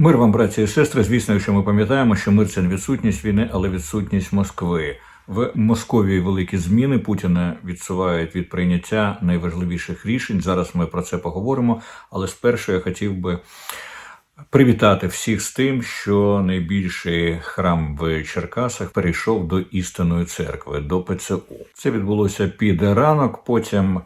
Мир вам, браті і сестри. Звісно, якщо ми пам'ятаємо, що мир це не відсутність війни, але відсутність Москви. В Московії великі зміни Путіна відсувають від прийняття найважливіших рішень. Зараз ми про це поговоримо. Але спершу я хотів би привітати всіх з тим, що найбільший храм в Черкасах перейшов до істинної церкви, до ПЦУ. Це відбулося під ранок. Потім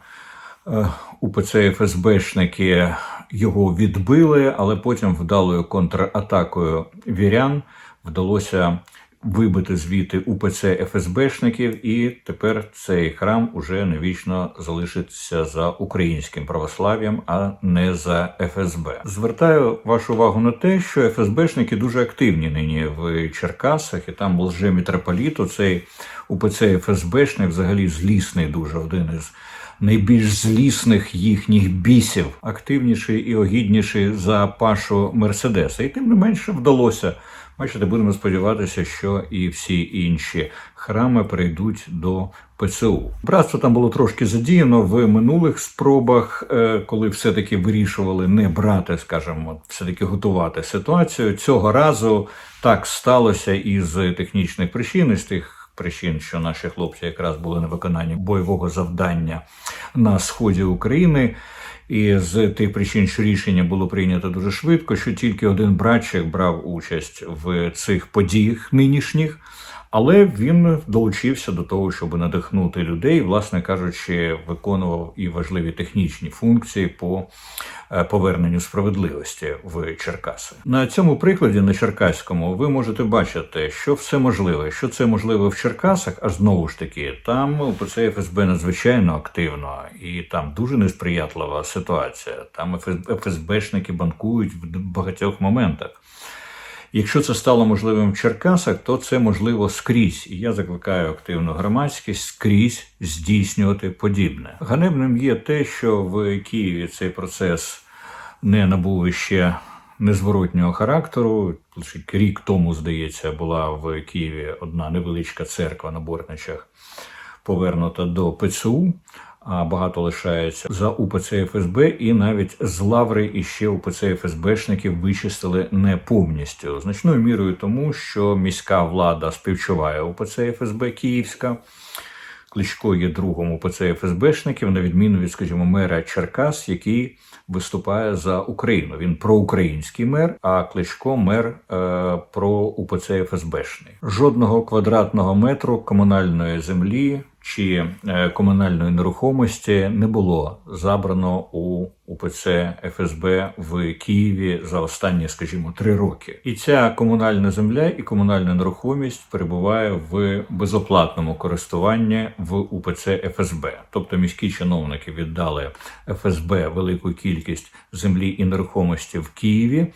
е, УПЦ ФСБшники його відбили, але потім вдалою контратакою вірян вдалося вибити звідти УПЦ ФСБшників, і тепер цей храм уже навічно залишиться за українським православ'ям, а не за ФСБ. Звертаю вашу увагу на те, що ФСБшники дуже активні нині в Черкасах, і там лже митрополіт, оцей УПЦ ФСБшник, взагалі злісний, дуже один із найбільш злісних їхніх бісів, активніший і огідніший за Пашу Мерседеса. І тим не менше вдалося. Бачите, будемо сподіватися, що і всі інші храми перейдуть до ПЦУ. Братство там було трошки задіяно в минулих спробах, е, коли все-таки вирішували не брати, скажімо, все-таки готувати ситуацію. Цього разу так сталося із технічних причин, із тих причин, що наші хлопці якраз були на виконанні бойового завдання на сході України. І з тих причин, що рішення було прийнято дуже швидко, що тільки один братчик брав участь в цих подіях нинішніх, але він долучився до того, щоб надихнути людей, власне кажучи, виконував і важливі технічні функції по е, поверненню справедливості в Черкаси. На цьому прикладі на Черкаському ви можете бачити, що все можливе, що це можливо в Черкасах, а знову ж таки, там УПЦ ФСБ надзвичайно активно і там дуже несприятлива ситуація. Там ФСБшники банкують в багатьох моментах. Якщо це стало можливим в Черкасах, то це можливо скрізь. І я закликаю активну громадськість скрізь здійснювати подібне. Ганебним є те, що в Києві цей процес не набув ще незворотнього характеру. Рік тому, здається, була в Києві одна невеличка церква на Бортничах повернута до ПЦУ а багато лишається за УПЦ ФСБ, і навіть з лаври іще УПЦ ФСБшників вичистили не повністю значною мірою, тому що міська влада співчуває УПЦ ФСБ Київська. Кличко є другом УПЦ ФСБшників, на відміну від, скажімо, мера Черкас, який виступає за Україну. Він проукраїнський мер, а Кличко мер е, про УПЦ ФСБшний. Жодного квадратного метру комунальної землі чи е, комунальної нерухомості не було забрано у УПЦ ФСБ в Києві за останні, скажімо, три роки. І ця комунальна земля і комунальна нерухомість перебуває в безоплатному користуванні в УПЦ ФСБ. Тобто міські чиновники віддали ФСБ велику кількість землі і нерухомості в Києві.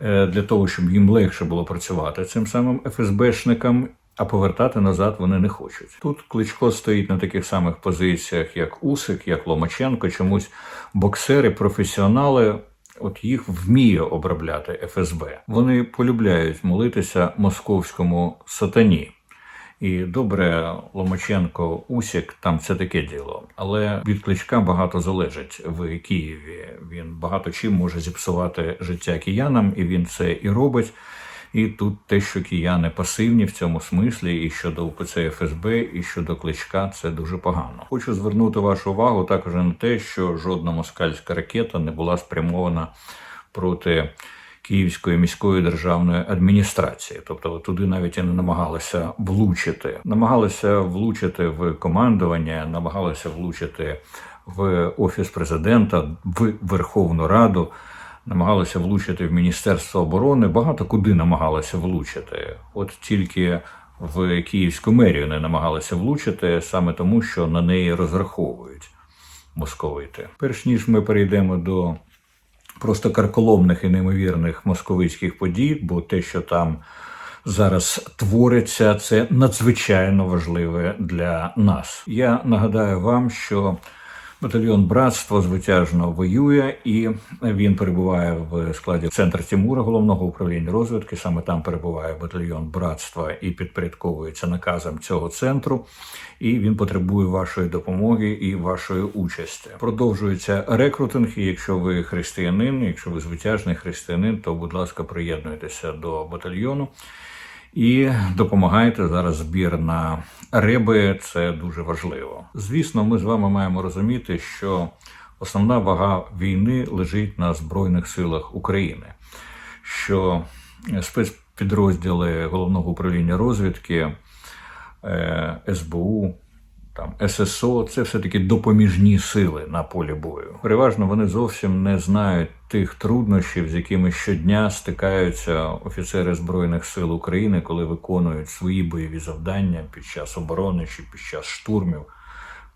Е, для того щоб їм легше було працювати цим самим ФСБшникам, а повертати назад вони не хочуть. Тут кличко стоїть на таких самих позиціях, як Усик, як Ломаченко. Чомусь боксери, професіонали. От їх вміє обробляти ФСБ. Вони полюбляють молитися московському сатані. І добре, Ломаченко, Усік, там це таке діло. Але від кличка багато залежить в Києві. Він багато чим може зіпсувати життя киянам, і він це і робить. І тут те, що кияни пасивні в цьому смислі, і щодо УПЦ ФСБ, і щодо кличка, це дуже погано. Хочу звернути вашу увагу також на те, що жодна москальська ракета не була спрямована проти. Київської міської державної адміністрації, тобто туди навіть і не намагалися влучити, намагалися влучити в командування, намагалися влучити в офіс президента, в Верховну Раду намагалися влучити в Міністерство оборони, багато куди намагалися влучити. От тільки в Київську мерію не намагалися влучити саме тому, що на неї розраховують московити. Перш ніж ми перейдемо до просто карколомних і неймовірних московицьких подій, бо те, що там зараз твориться, це надзвичайно важливе для нас. Я нагадаю вам, що Батальйон братство звитяжно воює, і він перебуває в складі центр Тимура, головного управління розвідки. Саме там перебуває батальйон братства і підпорядковується наказам цього центру. І він потребує вашої допомоги і вашої участі. Продовжується рекрутинг. І якщо ви християнин, якщо ви звитяжний християнин, то будь ласка, приєднуйтеся до батальйону. І допомагайте зараз збір на риби. Це дуже важливо. Звісно, ми з вами маємо розуміти, що основна вага війни лежить на збройних силах України, що спецпідрозділи головного управління розвідки е, СБУ. Там ССО це все таки допоміжні сили на полі бою. Переважно вони зовсім не знають тих труднощів, з якими щодня стикаються офіцери збройних сил України, коли виконують свої бойові завдання під час оборони чи під час штурмів.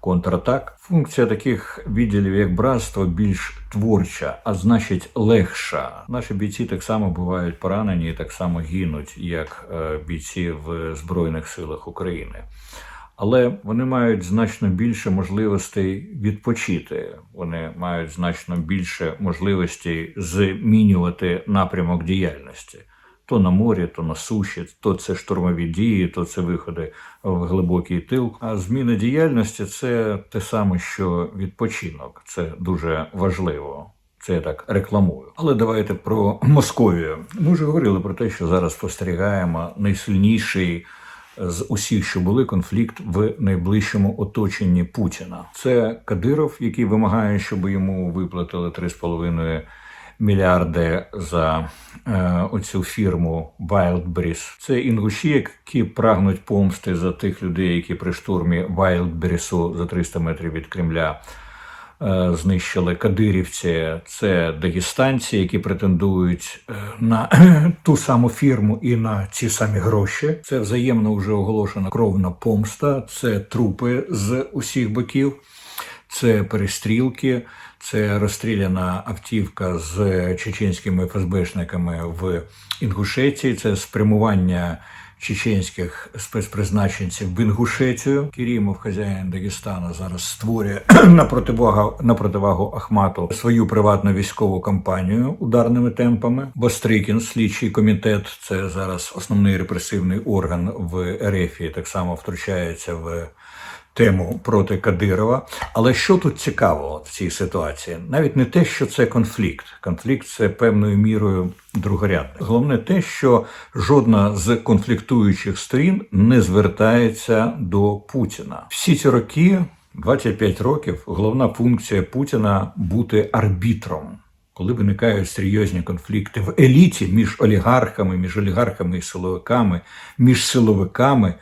Контратак. Функція таких відділів, як братство, більш творча, а значить легша. Наші бійці так само бувають поранені і так само гинуть, як е, бійці в Збройних силах України але вони мають значно більше можливостей відпочити. Вони мають значно більше можливостей змінювати напрямок діяльності. То на морі, то на суші, то це штурмові дії, то це виходи в глибокий тил. А зміна діяльності це те саме, що відпочинок. Це дуже важливо. Це я так рекламую. Але давайте про Московію. Ми вже говорили про те, що зараз спостерігаємо найсильніший з усіх, що були конфлікт в найближчому оточенні Путіна. Це Кадиров, який вимагає, щоб йому виплатили 3,5 мільярди за е, оцю фірму Wildberries. Це інгуші, які прагнуть помсти за тих людей, які при штурмі Wildberries за 300 метрів від Кремля. Е, знищили кадирівці, це дагестанці, які претендують е, на ту саму фірму і на ці самі гроші. Це взаємно вже оголошена кровна помста, це трупи з усіх боків, це перестрілки. Це розстріляна автівка з чеченськими ФСБшниками в Інгушетії. Це спрямування чеченських спецпризначенців в Інгушецію. Кірімов, хазяїн Дагестана, зараз створює на противагу на противагу Ахмату свою приватну військову кампанію ударними темпами. Бастрикін, слідчий комітет, це зараз основний репресивний орган в РФ, так само втручається в тему проти Кадирова. Але що тут цікаво в цій ситуації? Навіть не те, що це конфлікт. Конфлікт це певною мірою другорядний. Головне те, що жодна з конфліктуючих сторін не звертається до Путіна. Всі ці роки, 25 років, головна функція Путіна бути арбітром. Коли виникають серйозні конфлікти в еліті між олігархами, між олігархами і силовиками, між силовиками,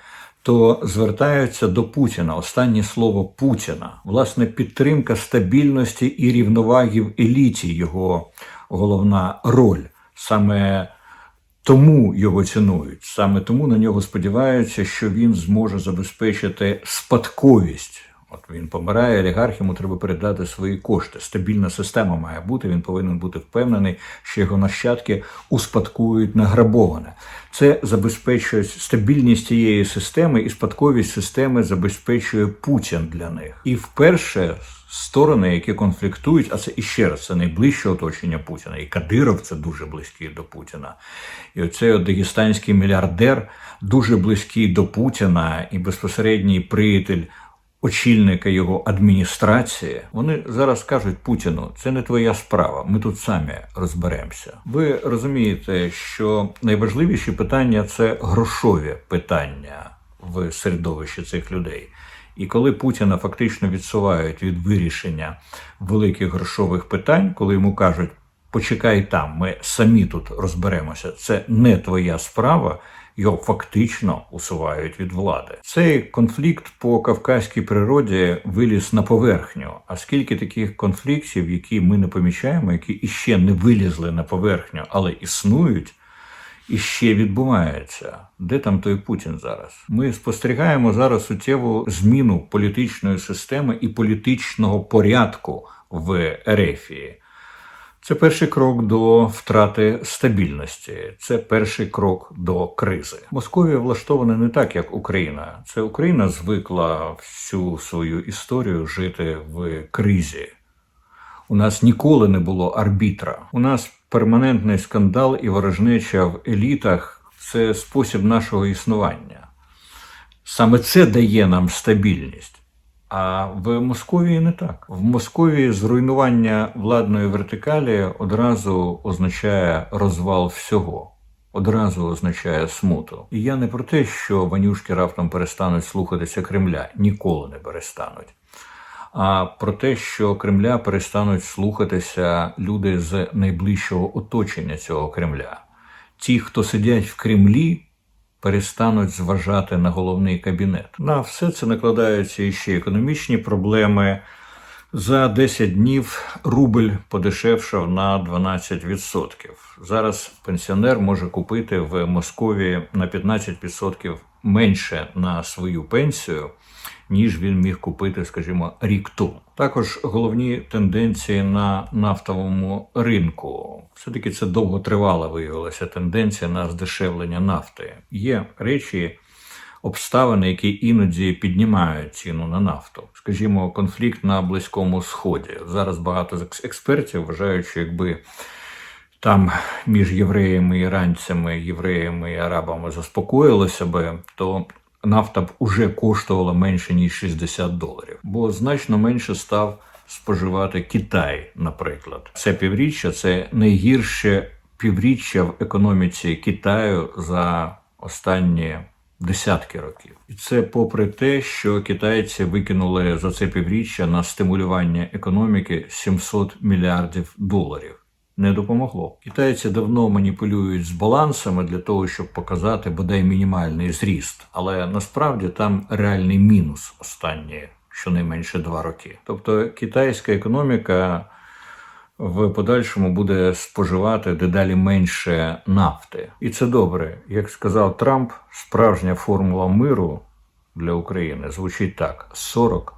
то звертаються до Путіна. Останнє слово Путіна, власне, підтримка стабільності і рівноваги в еліті його головна роль. Саме тому його цінують, саме тому на нього сподіваються, що він зможе забезпечити спадковість От він помирає, олігарх, йому треба передати свої кошти. Стабільна система має бути. Він повинен бути впевнений, що його нащадки успадкують награбоване. Це забезпечує стабільність цієї системи, і спадковість системи забезпечує Путін для них. І вперше сторони, які конфліктують, а це іще раз це найближче оточення Путіна. І Кадиров це дуже близький до Путіна. І оцей дагестанський мільярдер дуже близький до Путіна і безпосередній приятель очільника його адміністрації, вони зараз кажуть Путіну, це не твоя справа. Ми тут самі розберемося. Ви розумієте, що найважливіші питання це грошові питання в середовищі цих людей. І коли Путіна фактично відсувають від вирішення великих грошових питань, коли йому кажуть, почекай там, ми самі тут розберемося, це не твоя справа його фактично усувають від влади. Цей конфлікт по кавказькій природі виліз на поверхню. А скільки таких конфліктів, які ми не помічаємо, які іще не вилізли на поверхню, але існують. І ще відбувається, де там той Путін зараз? Ми спостерігаємо зараз суттєву зміну політичної системи і політичного порядку в Ерефії. Це перший крок до втрати стабільності. Це перший крок до кризи. Московія влаштована не так, як Україна. Це Україна звикла всю свою історію жити в кризі. У нас ніколи не було арбітра. У нас перманентний скандал і ворожнеча в елітах це спосіб нашого існування. Саме це дає нам стабільність. А в Московії не так. В Московії зруйнування владної вертикалі одразу означає розвал всього. Одразу означає смуту. І я не про те, що ванюшки раптом перестануть слухатися Кремля, ніколи не перестануть. А про те, що Кремля перестануть слухатися люди з найближчого оточення цього Кремля. Ті, хто сидять в Кремлі, перестануть зважати на головний кабінет. На все це накладаються іще економічні проблеми. За 10 днів рубль подешевшав на 12%. Зараз пенсіонер може купити в Московії на 15% менше на свою пенсію, ніж він міг купити, скажімо, рік тому. Також головні тенденції на нафтовому ринку. Все-таки це довготривала виявилася тенденція на здешевлення нафти. Є речі, обставини, які іноді піднімають ціну на нафту. Скажімо, конфлікт на Близькому Сході. Зараз багато з експертів вважають, що якби там між євреями, іранцями, євреями і арабами заспокоїлося би, то нафта б уже коштувала менше ніж 60 доларів, бо значно менше став споживати Китай, наприклад. Це півріччя це найгірше півріччя в економіці Китаю за останні десятки років. І це попри те, що китайці викинули за це півріччя на стимулювання економіки 700 мільярдів доларів. Не допомогло. Китайці давно маніпулюють з балансами для того, щоб показати бодай мінімальний зріст, але насправді там реальний мінус останні щонайменше два роки. Тобто китайська економіка в подальшому буде споживати дедалі менше нафти. І це добре. Як сказав Трамп, справжня формула миру для України звучить так: 40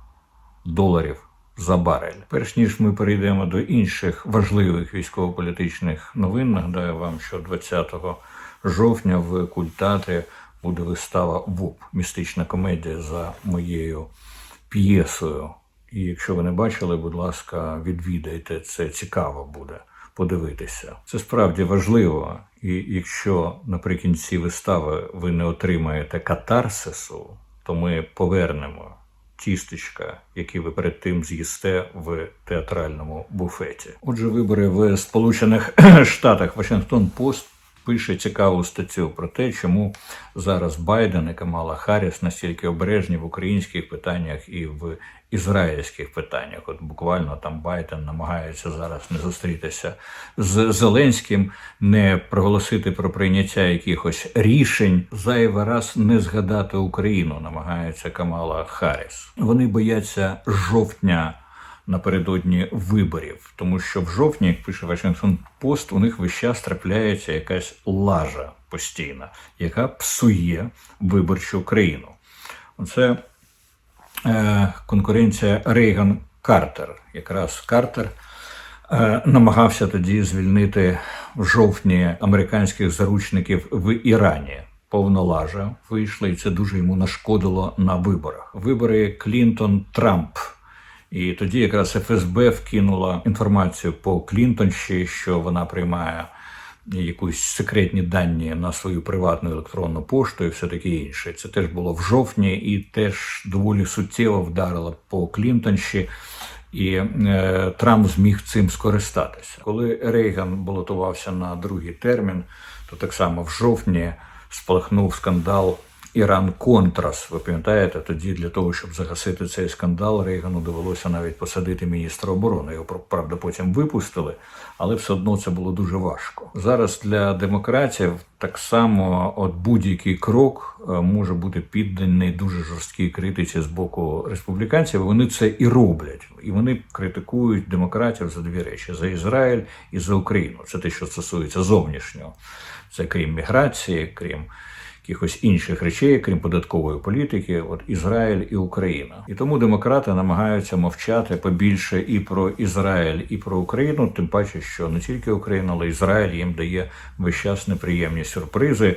доларів за барель. Перш ніж ми перейдемо до інших важливих військово-політичних новин, нагадаю вам, що 20 жовтня в культати буде вистава ВУП, містична комедія за моєю п'єсою. І якщо ви не бачили, будь ласка, відвідайте це цікаво буде подивитися. Це справді важливо. І якщо наприкінці вистави ви не отримаєте катарсису, то ми повернемо тістечка, які ви перед тим з'їсте в театральному буфеті. Отже, вибори в Сполучених Штатах Вашингтон Пост пише цікаву статтю про те, чому зараз Байден і Камала Харріс настільки обережні в українських питаннях і в ізраїльських питаннях. От буквально там Байден намагається зараз не зустрітися з Зеленським, не проголосити про прийняття якихось рішень, зайвий раз не згадати Україну, намагається Камала Харріс. Вони бояться жовтня напередодні виборів, тому що в жовтні, як пише Вашингтон Пост, у них весь час трапляється якась лажа постійна, яка псує виборчу країну. Оце е, конкуренція Рейган Картер. Якраз Картер е, намагався тоді звільнити в жовтні американських заручників в Ірані. Повна лажа вийшла, і це дуже йому нашкодило на виборах. Вибори Клінтон Трамп. І тоді якраз ФСБ вкинула інформацію по Клінтонщі, що вона приймає якусь секретні дані на свою приватну електронну пошту і все таке інше. Це теж було в жовтні і теж доволі суттєво вдарило по Клінтонщі. І е, Трамп зміг цим скористатися. Коли Рейган балотувався на другий термін, то так само в жовтні спалахнув скандал Іран Контрас. Ви пам'ятаєте, тоді для того, щоб загасити цей скандал, Рейгану довелося навіть посадити міністра оборони. Його правда потім випустили, але все одно це було дуже важко. Зараз для демократів так само от будь-який крок е, може бути підданий дуже жорсткій критиці з боку республіканців. Вони це і роблять, і вони критикують демократів за дві речі: за Ізраїль і за Україну. Це те, що стосується зовнішнього. Це крім міграції, крім якихось інших речей, крім податкової політики, от Ізраїль і Україна. І тому демократи намагаються мовчати побільше і про Ізраїль, і про Україну, тим паче, що не тільки Україна, але Ізраїль їм дає весь час неприємні сюрпризи.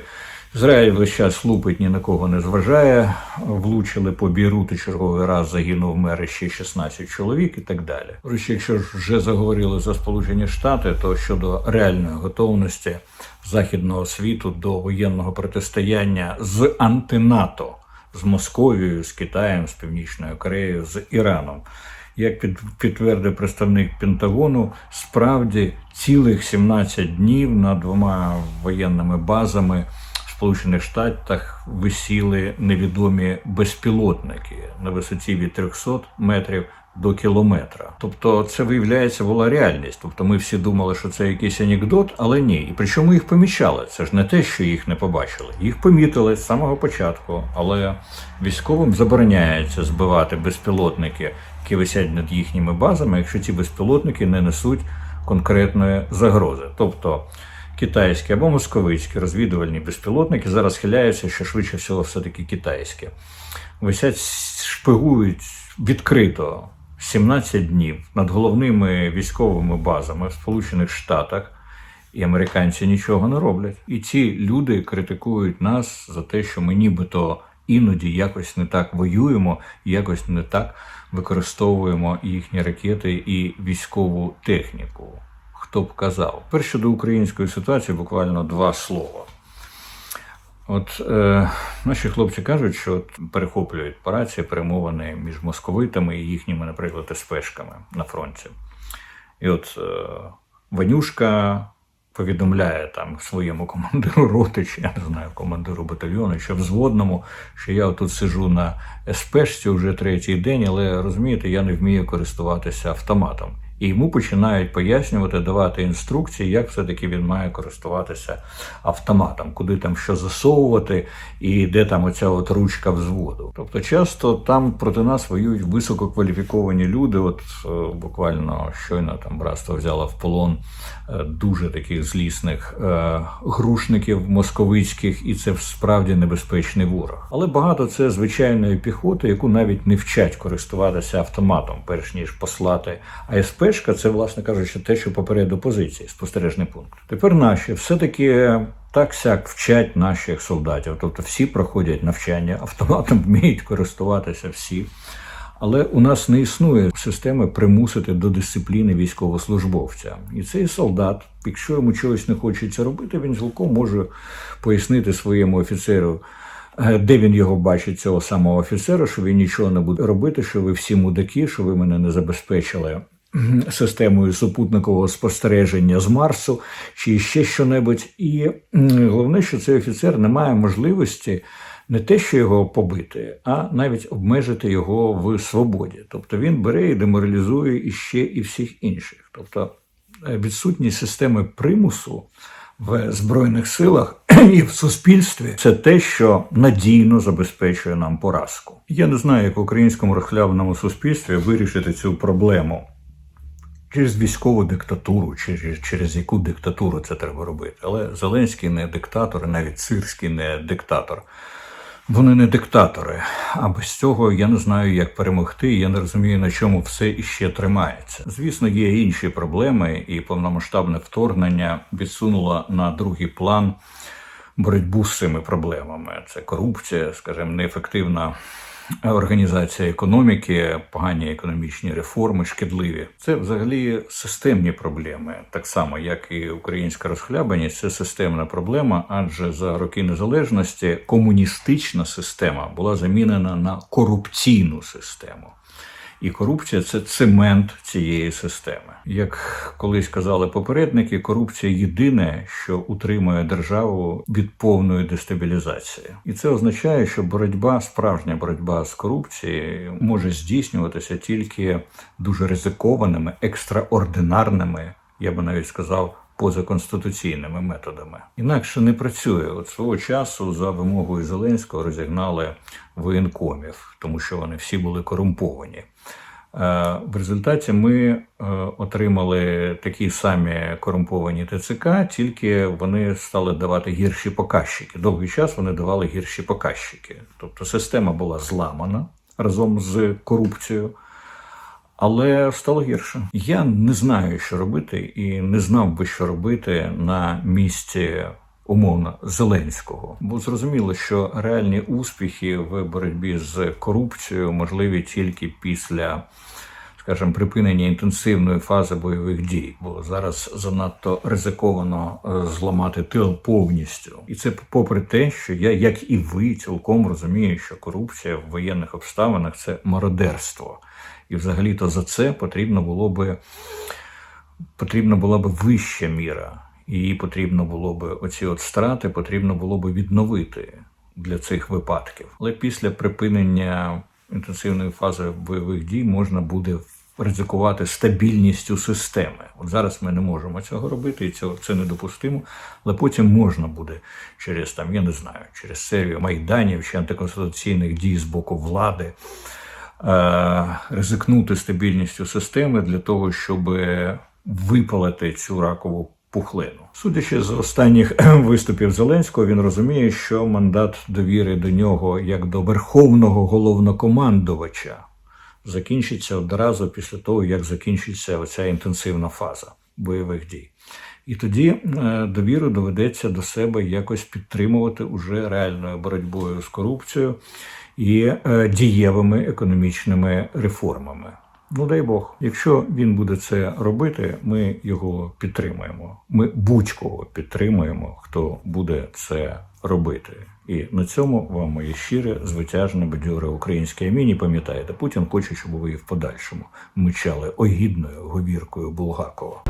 Ізраїль весь час лупить, ні на кого не зважає. Влучили по Бейруту черговий раз загинув мер ще 16 чоловік і так далі. Коротше, якщо ж вже заговорили за Сполучені Штати, то щодо реальної готовності західного світу до воєнного протистояння з антинато, з Московією, з Китаєм, з Північною Кореєю, з Іраном. Як під, підтвердив представник Пентагону, справді цілих 17 днів над двома воєнними базами Сполучених Штатах висіли невідомі безпілотники на висоті від 300 метрів до кілометра. Тобто, це виявляється була реальність. Тобто, ми всі думали, що це якийсь анекдот, але ні. І причому їх помічали. Це ж не те, що їх не побачили. Їх помітили з самого початку, але військовим забороняється збивати безпілотники, які висять над їхніми базами, якщо ці безпілотники не несуть конкретної загрози. Тобто китайські або московицькі розвідувальні безпілотники зараз хиляються, що швидше всього все-таки китайські. Висять, шпигують відкрито 17 днів над головними військовими базами в Сполучених Штатах. І американці нічого не роблять. І ці люди критикують нас за те, що ми нібито іноді якось не так воюємо, якось не так використовуємо їхні ракети і військову техніку. Хто б казав? Перше щодо української ситуації, буквально два слова. От е, наші хлопці кажуть, що перехоплюють по рації перемовини між московитами і їхніми, наприклад, еспешками на фронті. І от е, Ванюшка повідомляє там своєму командиру роти, чи я не знаю, командиру батальйону, що взводному, що я тут сижу на СПшці вже третій день, але розумієте, я не вмію користуватися автоматом. І йому починають пояснювати, давати інструкції, як все-таки він має користуватися автоматом, куди там що засовувати, і де там оця от ручка взводу. Тобто, часто там проти нас воюють висококваліфіковані люди. От е, буквально щойно там братство взяло в полон е, дуже таких злісних е, грушників московицьких, і це справді небезпечний ворог. Але багато це звичайної піхоти, яку навіть не вчать користуватися автоматом, перш ніж послати АСП. Пешка це, власне кажучи, те, що попереду позиції, спостережний пункт. Тепер наші все-таки так сяк вчать наших солдатів. Тобто всі проходять навчання, автоматом вміють користуватися всі. Але у нас не існує системи примусити до дисципліни військовослужбовця. І цей солдат, якщо йому чогось не хочеться робити, він цілком може пояснити своєму офіцеру. Де він його бачить, цього самого офіцера, що він нічого не буде робити, що ви всі мудаки, що ви мене не забезпечили системою супутникового спостереження з Марсу чи ще що-небудь. І головне, що цей офіцер не має можливості не те, що його побити, а навіть обмежити його в свободі. Тобто він бере і деморалізує іще і всіх інших. Тобто відсутність системи примусу. В збройних силах і в суспільстві це те, що надійно забезпечує нам поразку. Я не знаю, як в українському розхляваному суспільстві вирішити цю проблему через військову диктатуру, через, через яку диктатуру це треба робити. Але Зеленський не диктатор, навіть Сирський не диктатор. Вони не диктатори. А без цього я не знаю, як перемогти. Я не розумію, на чому все іще тримається. Звісно, є інші проблеми, і повномасштабне вторгнення відсунуло на другий план боротьбу з цими проблемами. Це корупція, скажімо, неефективна організація економіки, погані економічні реформи, шкідливі. Це взагалі системні проблеми, так само як і українська розхлябаність, це системна проблема, адже за роки незалежності комуністична система була замінена на корупційну систему. І корупція це цемент цієї системи. Як колись казали попередники, корупція єдине, що утримує державу від повної дестабілізації, і це означає, що боротьба, справжня боротьба з корупцією може здійснюватися тільки дуже ризикованими, екстраординарними, я би навіть сказав. Позаконституційними методами інакше не працює. От свого часу за вимогою Зеленського розігнали воєнкомів, тому що вони всі були корумповані. В результаті ми е, отримали такі самі корумповані ТЦК, тільки вони стали давати гірші показчики. Довгий час вони давали гірші показчики. Тобто система була зламана разом з корупцією. Але стало гірше. Я не знаю, що робити, і не знав би, що робити на місці умовно Зеленського. Бо зрозуміло, що реальні успіхи в боротьбі з корупцією можливі тільки після. Скажімо, припинення інтенсивної фази бойових дій, бо зараз занадто ризиковано е, зламати тил повністю, і це попри те, що я, як і ви, цілком розумію, що корупція в воєнних обставинах це мародерство, і взагалі-то за це потрібно було би потрібна була би вища міра, її потрібно було би оці от страти потрібно було би відновити для цих випадків. Але після припинення інтенсивної фази бойових дій можна буде ризикувати стабільністю системи. От зараз ми не можемо цього робити, і цього це недопустимо. Але потім можна буде через там, я не знаю, через серію майданів чи антиконституційних дій з боку влади. е, Ризикнути стабільністю системи для того, щоб випалити цю ракову пухлину. Судячи з останніх виступів Зеленського, він розуміє, що мандат довіри до нього як до верховного головнокомандувача закінчиться одразу після того, як закінчиться оця інтенсивна фаза бойових дій. І тоді е, довіру доведеться до себе якось підтримувати уже реальною боротьбою з корупцією і е, дієвими економічними реформами. Ну дай Бог, якщо він буде це робити, ми його підтримуємо. Ми будь-кого підтримуємо, хто буде це робити. І на цьому вам моє щире, звитяжне, бадьоре українське амінь. Пам'ятаєте, Путін хоче, щоб ви в подальшому мчали огідною говіркою Булгакова.